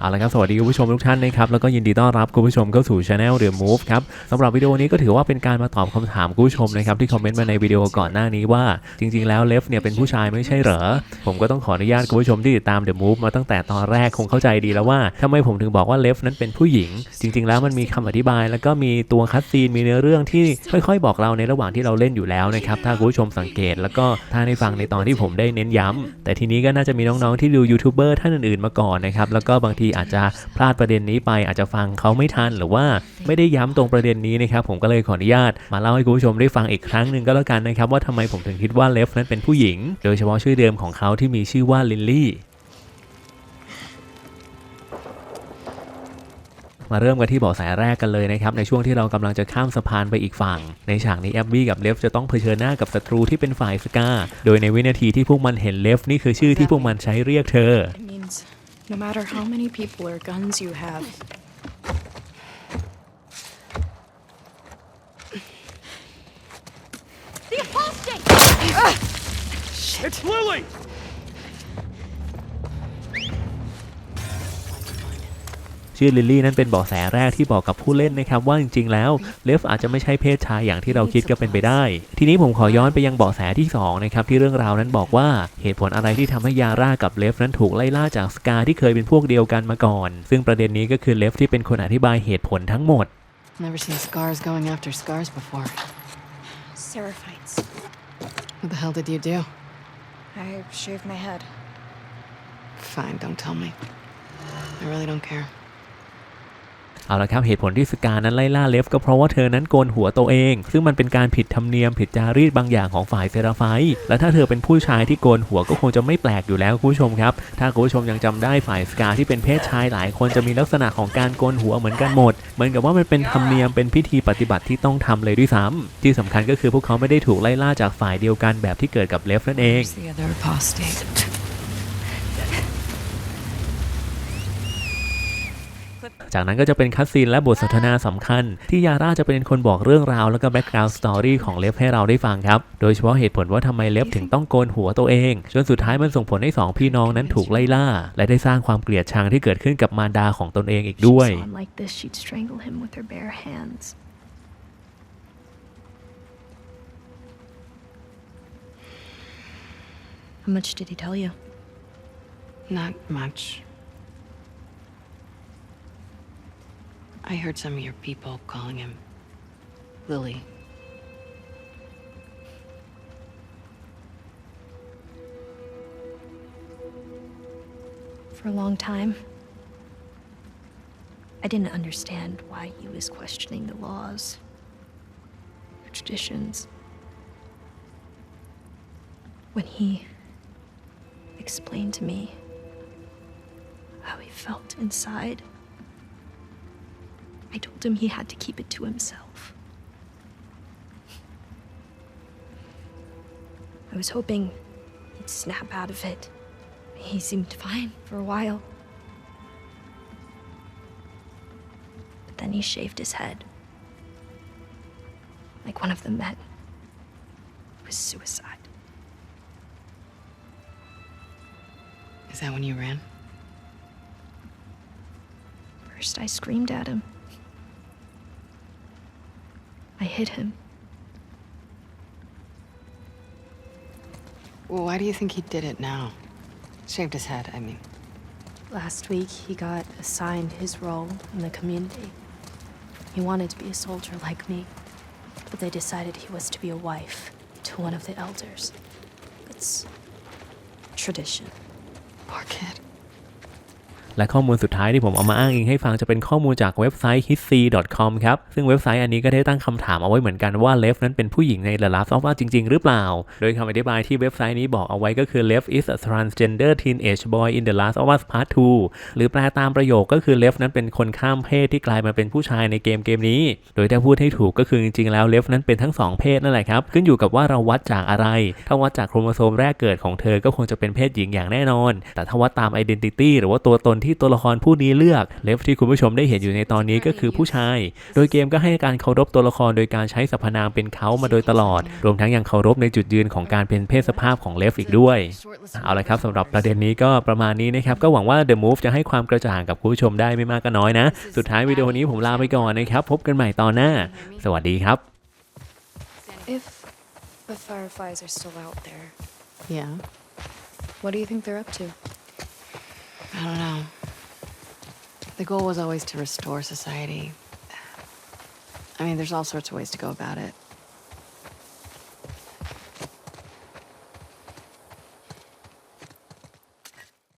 เอาละครับสวัสดีคุณผู้ชมทุกท่านนะครับแล้วก็ยินดีต้อนรับคุณผู้ชมเข้าสู่ช anel The Move ครับสำหรับวิดีโอนี้ก็ถือว่าเป็นการมาตอบคำถามคุณผู้ชมนะครับที่คอมเมนต์มาในวิดีโอก่อนหน้านี้ว่า จริง ๆ แล้วเลฟเนี่ยเป็นผู้ชายไม่ใช่เหรอ ผมก็ต้องขออนุญาตคุณผู้ชมที่ติดตาม The Move มาตั้งแต่ตอนแรกคงเข้าใจดีแล้วว่าทำไมผมถึงบอกว่าเลฟนั้นเป็นผู้หญิง จริง ๆ แล้วมันมีคำอธิบาย แล้วก็มีตัวคัดซีนมีเนื้อเรื่องที่ค่อย ๆ บอกเราในระหว่างที่เราเล่นอยู่แล้วนะครับถ้าคุณผู้ชมสังเกต แล้วก็ถ้าได้ฟังในตอนที่ผมได้เน้นย้ำแต่ทีนี้ก็น่าจะมีน้องๆที่ดูยูทูบเบอร์ท่านอื่นๆมาก่อนนะครับแล้วก็บางทีอาจจะพลาดประเด็นนี้ไป อาจจะฟังเขาไม่ทันหรือว่าไม่ได้ย้ำตรงประเด็นนี้นะครับผมก็เลยขออนุญาตมาเล่าให้คุณผู้ชมได้ฟังอีกครั้งหนึ่งก็แล้วกันนะครับว่าทำไมผมถึงคิดว่าเลฟนั้นเป็นผู้หญิง โดยเฉพาะชื่อเดิมของเขาที่มีชื่อว่าลินลี่มาเริ่มกันที่เบาะแสแรกกันเลยนะครับ ในช่วงที่เรากำลังจะข้ามสะพานไปอีกฝั่ง ในฉากนี้แอบบี้กับเลฟจะต้องเผชิญหน้ากับศัตรูที่เป็นฝ่ายสกาโดยในวินาทีที่พวกมันเห็นเลฟนี่คือชื่อที่พวกมันใช้เรียกเธอ no matter how many people or guns you have, The apostate! Shit! It's Lily! ชื่อลิลลี่นั้นเป็นเบาะแสแรกที่บอกกับผู้เล่นนะครับว่าจริงๆ แล้วเลฟอาจจะไม่ใช่เพศชายอย่างที่เราคิดก็เป็นไปได้ ทีนี้ผมขอย้อนไปยังเบาะแสที่สองนะครับที่เรื่องราวนั้นบอกว่าเหตุผลอะไรที่ทำให้ยาร่ากับเลฟนั้นถูกไล่ล่าจากสกาที่เคยเป็นพวกเดียวกันมาก่อน ซึ่งประเด็นนี้ก็คือเลฟที่เป็นคนอธิบายเหตุผลทั้งหมด Never seen scars going after scars before. seraphites. What the hell did you do? I shaved my head. Fine, don't tell me. I really don't care. เอาละครับเหตุผลที่สกานั้นไล่ล่าเลฟก็เพราะว่าเธอนั้นโกนหัวตัวเอง ซึ่งมันเป็นการผิดธรรมเนียมผิดจารีตบางอย่างของฝ่ายเซราไฟต์และถ้าเธอเป็นผู้ชายที่โกนหัวก็คงจะไม่แปลกอยู่แล้วคุณผู้ชมครับ ถ้าคุณผู้ชมยังจำได้ฝ่ายสกาที่เป็นเพศชายหลายคนจะมีลักษณะของการโกนหัวเหมือนกันหมด เหมือนกับว่ามันเป็นธรรมเนียมเป็นพิธีปฏิบัติที่ต้องทำเลยด้วยซ้ำที่สำคัญก็คือพวกเขาไม่ได้ถูกไล่ล่าจากฝ่ายเดียวกันแบบที่เกิดกับเลฟนั่นเอง จากนั้นก็จะเป็นคัดซีนและบทสนทนาสำคัญ ที่ยาร่าจะเป็นคนบอกเรื่องราวแล้วก็แบ็กกราวด์สตอรี่ของเลฟให้เราได้ฟังครับ โดยเฉพาะเหตุผลว่าทำไมเลฟถึงต้องโกนหัวตัวเอง จนสุดท้ายมันส่งผลให้สองพี่น้องนั้นถูกไล่ล่า และได้สร้างความเกลียดชังที่เกิดขึ้นกับมารดาของตนเองอีกด้วย She saw him like this, she'd strangle him with her bare hands. How much did he tell you? Not much. I heard some of your people calling him Lily. For a long time, I didn't understand why he was questioning the laws, the traditions. When he explained to me how he felt inside, I told him he had to keep it to himself. I was hoping he'd snap out of it. He seemed fine for a while. But then he shaved his head. Like one of the men. It was suicide. Is that when you ran? First, I screamed at him. I hit him. Well, why do you think he did it now? Shaved his head, I mean. Last week, he got assigned his role in the community. He wanted to be a soldier like me, but they decided he was to be a wife to one of the elders. It's tradition. Poor kid. และข้อมูลสุดท้ายที่ผมเอามาอ้างอิงให้ฟังจะเป็นข้อมูลจากเว็บไซต์ history.com ครับ ซึ่งเว็บไซต์อันนี้ก็ได้ตั้งคำถามเอาไว้เหมือนกันว่าเลฟนั้นเป็นผู้หญิงใน The Last of Us จริง ๆ หรือเปล่า โดยคำอธิบายที่เว็บไซต์นี้บอกเอาไว้ก็คือ Lev is a transgender teenage boy in The Last of Us Part 2 หรือแปลตามประโยคก็คือเลฟนั้นเป็นคนข้ามเพศที่กลายมาเป็นผู้ชายในเกมเกมนี้ โดยถ้าพูดให้ถูกก็คือจริงๆแล้วเลฟนั้นเป็นทั้งสองเพศนั่นแหละครับ ขึ้นอยู่กับว่าเราวัดจากอะไร ถ้าวัดจากโครโมโซมแรกเกิดของเธอก็คงจะเป็นเพศหญิงอย่างแน่นอน แต่ถ้าวัดตาม identity หรือว่าตัวตนที่ตัวละครผู้นี้เลือกเลฟที่คุณผู้ชมได้เห็นอยู่ในตอนนี้ก็คือผู้ชาย โดยเกมก็ให้การเคารพตัวละครโดยการใช้สรรพนามเป็นเขามาโดยตลอด รวมทั้งยังเคารพในจุดยืนของการเป็นเพศสภาพของเลฟอีกด้วย เอาละครับสำหรับประเด็นนี้ก็ประมาณนี้นะครับ ก็หวังว่า The Move จะให้ความกระจ่างกับคุณผู้ชมได้ไม่มากก็น้อยนะ สุดท้ายวิดีโอนี้ผมลาไปก่อนนะครับ พบกันใหม่ตอนหน้า สวัสดีครับ If the Fireflies are still out there, Yeah. what do you think they're up to? I don't know. The goal was always to restore society. I mean, there's all sorts of ways to go about it.